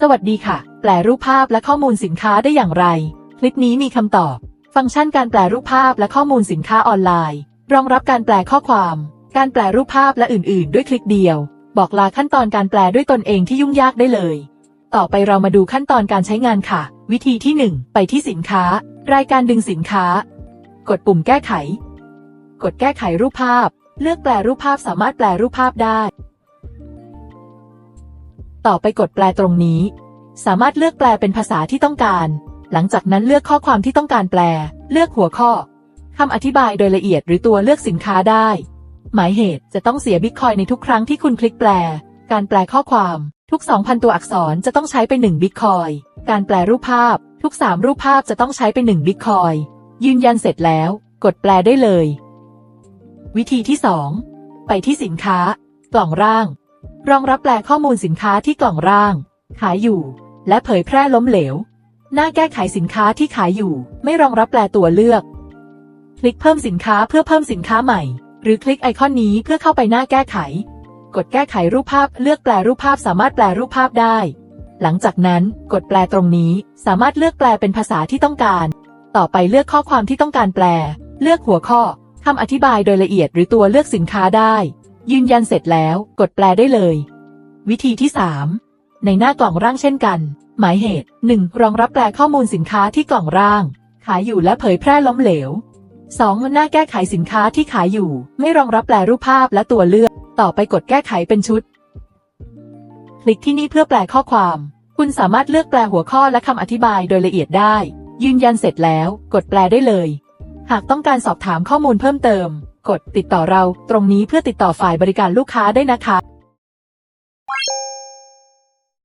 สวัสดีค่ะ แปลรูปภาพและข้อมูลสินค้าได้อย่างไร คลิปนี้มีคำตอบ ฟังก์ชันการแปลรูปภาพและข้อมูลสินค้าออนไลน์ รองรับการแปลข้อความ การแปลรูปภาพและอื่น ๆ ด้วยคลิกเดียว บอกลาขั้นตอนการแปลด้วยตนเองที่ยุ่งยากได้เลย ต่อไปเรามาดูขั้นตอนการใช้งานค่ะ วิธีที่ 1 ไปที่สินค้า รายการดึงสินค้า กดปุ่มแก้ไข กดแก้ไขรูปภาพ เลือกแปลรูปภาพสามารถแปลรูปภาพได้ ต่อไปกดแปลตรงนี้ สามารถเลือกแปลเป็นภาษาที่ต้องการ หลังจากนั้นเลือกข้อความที่ต้องการแปล เลือกหัวข้อคำอธิบายโดยละเอียดหรือตัวเลือกสินค้าได้ หมายเหตุจะต้องเสียบิตคอยในทุกครั้งที่คุณคลิกแปล การแปลข้อความทุก 2,000 ตัวอักษรจะต้องใช้ไป1บิตคอย การแปลรูปภาพ ทุก 3 รูปภาพจะต้องใช้ไป1บิตคอย ยืนยันเสร็จแล้ว กดแปลได้เลย วิธีที่ 2 ไปที่สินค้า กล่องร่าง รองรับแปลข้อมูลสินค้าที่กล่องร่าง ขายอยู่ และเผยแพร่ล้มเหลว หน้าแก้ไขสินค้าที่ขายอยู่ ไม่รองรับแปลตัวเลือก คลิกเพิ่มสินค้าเพื่อเพิ่มสินค้าใหม่ หรือคลิกไอคอนนี้เพื่อเข้าไปหน้าแก้ไข กดแก้ไขรูปภาพ เลือกแปลรูปภาพสามารถแปลรูปภาพได้ หลังจากนั้นกดแปลตรงนี้สามารถเลือกแปลเป็นภาษาที่ต้องการ ต่อไปเลือกข้อความที่ต้องการแปล เลือกหัวข้อคำอธิบายโดยละเอียดหรือตัวเลือกสินค้าได้ ยืนยันเสร็จแล้วกดแปลได้เลย วิธีที่ 3 ในหน้ากล่องร่างเช่นกัน หมายเหตุ 1. รองรับแปลข้อมูลสินค้าที่กล่องร่าง ขายอยู่และเผยแพร่ล้มเหลว 2. หน้าแก้ไขสินค้าที่ขายอยู่ ไม่รองรับแปลรูปภาพและตัวเลือก ต่อไปกดแก้ไขเป็นชุด คลิกที่นี่เพื่อแปลข้อความ คุณสามารถเลือกแปลหัวข้อและคำอธิบายโดยละเอียดได้ ยืนยันเสร็จแล้ว กดแปลได้เลย หากต้องการสอบถามข้อมูลเพิ่มเติม กดติดต่อเราตรงนี้เพื่อติดต่อฝ่ายบริการลูกค้าได้นะคะ